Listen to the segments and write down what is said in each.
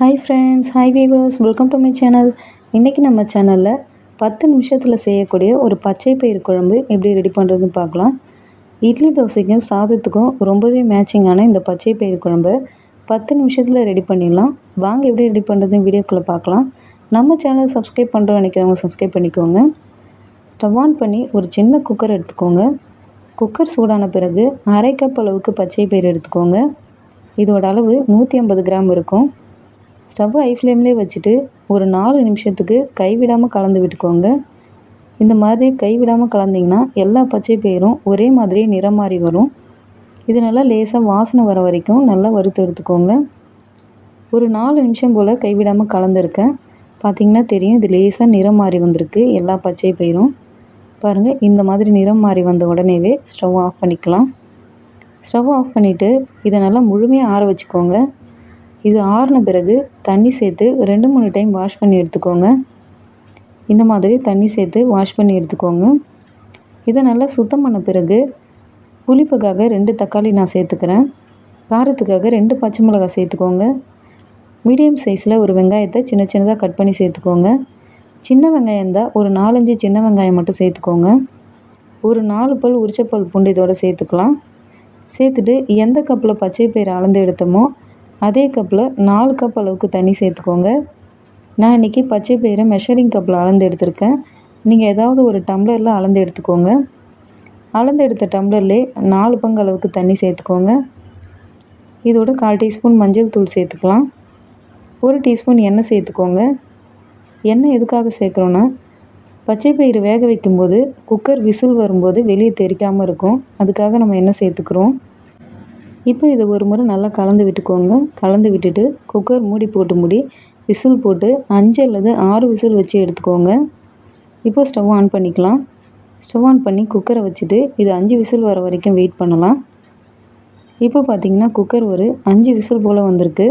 Hi friends hi viewers welcome to my channel இன்றைக்கி நம்ம சேனலில் பத்து நிமிஷத்தில் செய்யக்கூடிய ஒரு பச்சை பயிறு குழம்பு எப்படி ரெடி பண்ணுறதுன்னு பார்க்கலாம். இட்லி தோசைக்கும் சாதத்துக்கும் ரொம்பவே மேட்சிங்கான இந்த பச்சை பயிறு குழம்பு. பத்து நிமிஷத்தில் ரெடி பண்ணிடலாம். வாங்க எப்படி ரெடி பண்ணுறதுன்னு வீடியோக்குள்ளே பார்க்கலாம். நம்ம சேனலை சப்ஸ்கிரைப் பண்ணுறோம் நினைக்கிறவங்க சப்ஸ்கிரைப் பண்ணிக்கோங்க. ஸ்டவ் ஆன் பண்ணி ஒரு சின்ன குக்கர் எடுத்துக்கோங்க. குக்கர் சூடான பிறகு அரை கப் அளவுக்கு பச்சை பயிறு எடுத்துக்கோங்க. இதோட அளவு நூற்றி ஐம்பது கிராம் இருக்கும். ஸ்டவ் ஐ ஃப்ளேம்லேயே வச்சுட்டு ஒரு நாலு நிமிஷத்துக்கு கைவிடாமல் கலந்து விட்டுக்கோங்க. இந்த மாதிரி கைவிடாமல் கலந்திங்கன்னா எல்லா பச்சை பயிரும் ஒரே மாதிரி நிறம் மாறி வரும். இது நல்லா லேசாக வாசனை வர வரைக்கும் நல்லா வறுத்து எடுத்துக்கோங்க. ஒரு நாலு நிமிஷம் போல் கைவிடாமல் கலந்துருக்கேன். பார்த்திங்கன்னா தெரியும் இது லேசாக நிறம் மாறி வந்திருக்கு எல்லா பச்சை பயிரும். பாருங்கள் இந்த மாதிரி நிறம் மாறி வந்த உடனேவே ஸ்டவ் ஆஃப் பண்ணிக்கலாம். ஸ்டவ் ஆஃப் பண்ணிவிட்டு இதை நல்லா முழுமையாக ஆற வச்சுக்கோங்க. இது ஆறின பிறகு தண்ணி சேர்த்து ரெண்டு மூணு டைம் வாஷ் பண்ணி எடுத்துக்கோங்க. இந்த மாதிரி தண்ணி சேர்த்து வாஷ் பண்ணி எடுத்துக்கோங்க. இதை நல்லா சுத்தம் பண்ண பிறகு புளிப்புக்காக ரெண்டு தக்காளி நான் சேர்த்துக்கிறேன். காரத்துக்காக ரெண்டு பச்சை மிளகாய் சேர்த்துக்கோங்க. மீடியம் சைஸில் ஒரு வெங்காயத்தை சின்ன சின்னதாக கட் பண்ணி சேர்த்துக்கோங்க. சின்ன வெங்காயம் தான் ஒரு நாலஞ்சு சின்ன வெங்காயம் மட்டும் சேர்த்துக்கோங்க. ஒரு நாலு பல் உரிச்சப்பல் பூண்டு இதோட சேர்த்துக்கலாம். சேர்த்துட்டு எந்த கப்பில் பச்சை பயிர் அளந்து எடுத்தோமோ அதே கப்பில் நாலு கப் அளவுக்கு தண்ணி சேர்த்துக்கோங்க. நான் இன்றைக்கி பச்சை பயிரை மெஷரிங் கப்பில் அளந்து எடுத்திருக்கேன். நீங்கள் ஏதாவது ஒரு டம்ளரில் அளந்து எடுத்துக்கோங்க. அளந்து எடுத்த டம்ளர்லே நாலு பங்கு அளவுக்கு தண்ணி சேர்த்துக்கோங்க. இதோட கால் டீஸ்பூன் மஞ்சள் தூள் சேர்த்துக்கலாம். ஒரு டீஸ்பூன் எண்ணெய் சேர்த்துக்கோங்க. எண்ணெய் எதுக்காக சேர்க்குறோன்னா பச்சை பயிறு வேக வைக்கும்போது குக்கர் விசில் வரும்போது வெளியே தெரிக்காமல் இருக்கும். அதுக்காக நம்ம எண்ணெய் சேர்த்துக்கிறோம். இப்போ இதை ஒரு முறை நல்லா கலந்து விட்டுக்கோங்க. கலந்து விட்டுட்டு குக்கர் மூடி போட்டு மூடி விசில் போட்டு அஞ்சு அல்லது ஆறு விசில் வச்சு எடுத்துக்கோங்க. இப்போ ஸ்டவ் ஆன் பண்ணிக்கலாம். ஸ்டவ் ஆன் பண்ணி குக்கரை வச்சுட்டு இது அஞ்சு விசில் வர வரைக்கும் வெயிட் பண்ணலாம். இப்போ பார்த்திங்கன்னா குக்கர் ஒரு அஞ்சு விசில் போல் வந்திருக்கு.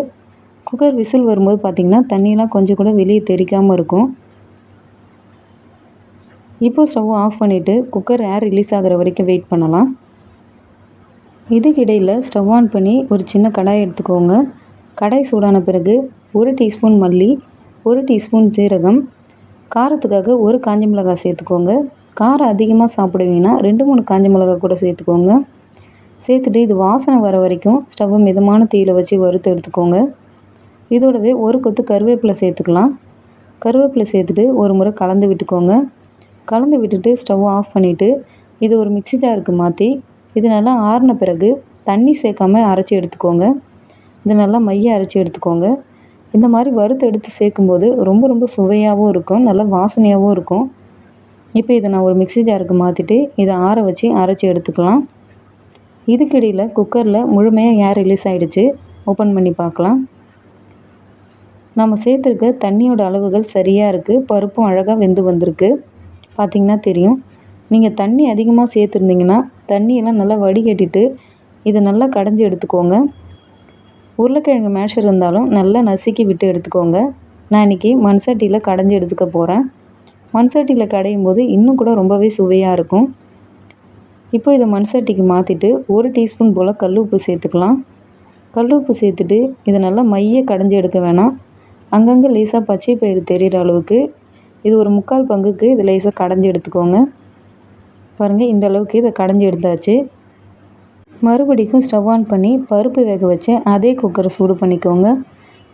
குக்கர் விசில் வரும்போது பார்த்திங்கன்னா தண்ணியெலாம் கொஞ்சம் கூட வெளியே தெரிக்காமல் இருக்கும். இப்போ ஸ்டவ் ஆஃப் பண்ணிவிட்டு குக்கர் ஏர் ரிலீஸ் ஆகிற வரைக்கும் வெயிட் பண்ணலாம். இதுக்கிடையில் ஸ்டவ் ஆன் பண்ணி ஒரு சின்ன கடாய் எடுத்துக்கோங்க. கடாய் சூடான பிறகு ஒரு டீஸ்பூன் மல்லி ஒரு டீஸ்பூன் சீரகம் காரத்துக்காக ஒரு காஞ்ச மிளகாய் சேர்த்துக்கோங்க. காரம் அதிகமாக சாப்பிடுவீங்கன்னா ரெண்டு மூணு காஞ்ச மிளகாய் கூட சேர்த்துக்கோங்க. சேர்த்துட்டு இது வாசனை வர வரைக்கும் ஸ்டவ்வை மிதமான தீயில் வச்சு வறுத்து எடுத்துக்கோங்க. இதோடவே ஒரு கொத்து கருவேப்பிலை சேர்த்துக்கலாம். கருவேப்பிலை சேர்த்துட்டு ஒரு முறை கலந்து விட்டுக்கோங்க. கலந்து விட்டுட்டு ஸ்டவ் ஆஃப் பண்ணிவிட்டு இது ஒரு மிக்சி ஜாருக்கு மாற்றி இது நல்லா ஆறின பிறகு தண்ணி சேர்க்காம அரைச்சி எடுத்துக்கோங்க. இது நல்லா மைய அரைச்சி எடுத்துக்கோங்க. இந்த மாதிரி வறுத்து எடுத்து சேர்க்கும்போது ரொம்ப ரொம்ப சுவையாகவும் இருக்கும். நல்லா வாசனையாகவும் இருக்கும். இப்போ இதை நான் ஒரு மிக்சி ஜாருக்கு மாற்றிட்டு இதை ஆற வச்சு அரைச்சி எடுத்துக்கலாம். இதுக்கிடையில் குக்கரில் முழுமையாக ஏர் ரிலீஸ் ஆகிடுச்சு ஓப்பன் பண்ணி பார்க்கலாம் நம்ம சேர்த்துருக்க தண்ணியோட அளவுகள் சரியாக இருக்குது பருப்பும் அழகாக வெந்து வந்திருக்கு. பார்த்திங்கன்னா தெரியும். நீங்கள் தண்ணி அதிகமாக சேர்த்துருந்தீங்கன்னா தண்ணியெல்லாம் நல்லா வடிகட்டிட்டு இதை நல்லா கடைஞ்சி எடுத்துக்கோங்க. உருளைக்கிழங்கு மேஷர் இருந்தாலும் நல்லா நசுக்கி விட்டு எடுத்துக்கோங்க. நான் இன்றைக்கி மண் சட்டியில் கடைஞ்சி எடுத்துக்க போகிறேன் மண் சட்டியில் கடையும் போது இன்னும் கூட ரொம்பவே சுவையாக இருக்கும். இப்போ இதை மண் சட்டிக்கு மாற்றிட்டு ஒரு டீஸ்பூன் போல் கல் உப்பு சேர்த்துக்கலாம். கல் உப்பு சேர்த்துட்டு இதை நல்லா மைய கடைஞ்சி எடுக்க வேணாம். அங்கங்கே லேசாக பச்சை பயிறு தெரிகிற அளவுக்கு இது ஒரு முக்கால் பங்குக்கு இது லேசாக கடைஞ்சி எடுத்துக்கோங்க. பாருங்கள் இந்த அளவுக்கு இதை கடைஞ்சி எடுத்தாச்சு. மறுபடிக்கும் ஸ்டவ் ஆன் பண்ணி பருப்பு வேக வச்சு அதே குக்கரை சூடு பண்ணிக்கோங்க.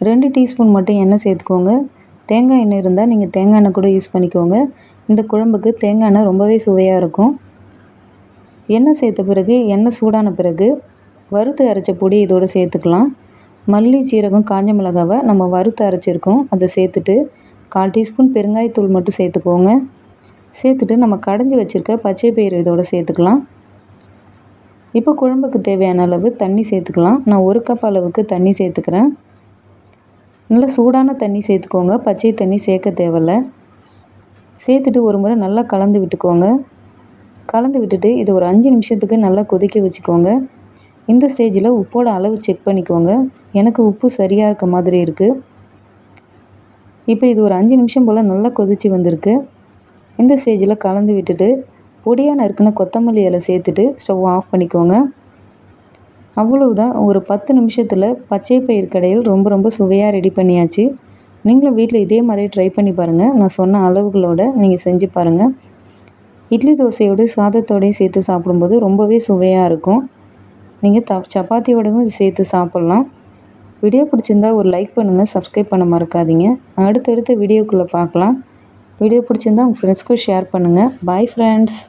ரெண்டு டீஸ்பூன் மட்டும் எண்ணெய் சேர்த்துக்கோங்க. தேங்காய் எண்ணெய் இருந்தால் நீங்கள் தேங்காய் எண்ணெய் கூட யூஸ் பண்ணிக்கோங்க. இந்த குழம்புக்கு தேங்காய் எண்ணெய் ரொம்பவே சுவையாக இருக்கும். எண்ணெய் சேர்த்த பிறகு எண்ணெய் சூடான பிறகு வறுத்து அரைச்ச பொடி இதோடு சேர்த்துக்கலாம். மல்லி சீரகம் காஞ்ச மிளகாவை நம்ம வறுத்து அரைச்சிருக்கோம். அதை சேர்த்துட்டு கால் டீஸ்பூன் பெருங்காயத்தூள் மட்டும் சேர்த்துக்கோங்க. சேர்த்துட்டு நம்ம கடைஞ்சி வச்சுருக்க பச்சை பயிறு இதோடு சேர்த்துக்கலாம். இப்போ குழம்புக்கு தேவையான அளவு தண்ணி சேர்த்துக்கலாம். நான் ஒரு கப் அளவுக்கு தண்ணி சேர்த்துக்கிறேன். நல்லா சூடான தண்ணி சேர்த்துக்கோங்க. பச்சை தண்ணி சேர்க்க தேவையில்ல. சேர்த்துட்டு ஒரு முறை நல்லா கலந்து விட்டுக்கோங்க. கலந்து விட்டுட்டு இது ஒரு அஞ்சு நிமிஷத்துக்கு நல்லா கொதிக்க வச்சுக்கோங்க. இந்த ஸ்டேஜில் உப்போட அளவு செக் பண்ணிக்கோங்க. எனக்கு உப்பு சரியாக இருக்க மாதிரி இருக்குது இப்போ இது ஒரு அஞ்சு நிமிஷம் போல் நல்லா கொதித்து வந்திருக்கு. இந்த ஸ்டேஜில் கலந்து விட்டுட்டு பொடியாக நறுக்கின கொத்தமல்லி இலை சேர்த்துட்டு ஸ்டவ் ஆஃப் பண்ணிக்கோங்க. அவ்வளவுதான். ஒரு பத்து நிமிஷத்தில் பச்சை பயிர் கடையில் ரொம்ப ரொம்ப சுவையாக ரெடி பண்ணியாச்சு. நீங்களும் வீட்டில் இதே மாதிரி ட்ரை பண்ணி பாருங்கள் நான் சொன்ன அளவுகளோட நீங்கள் செஞ்சு பாருங்கள் இட்லி தோசையோடு சாதத்தோடையும் சேர்த்து சாப்பிடும்போது ரொம்பவே சுவையாக இருக்கும். நீங்கள் த சப்பாத்தியோடவும் இது சேர்த்து சாப்பிட்லாம். வீடியோ பிடிச்சிருந்தா ஒரு லைக் பண்ணுங்கள் சப்ஸ்கிரைப் பண்ண மறக்காதீங்க. அடுத்தடுத்த வீடியோக்குள்ளே பார்க்கலாம் வீடியோ பிடிச்சிருந்தா உங்கள் ஃப்ரெண்ட்ஸ்க்கும் ஷேர் பண்ணுங்கள் பாய் ஃப்ரெண்ட்ஸ்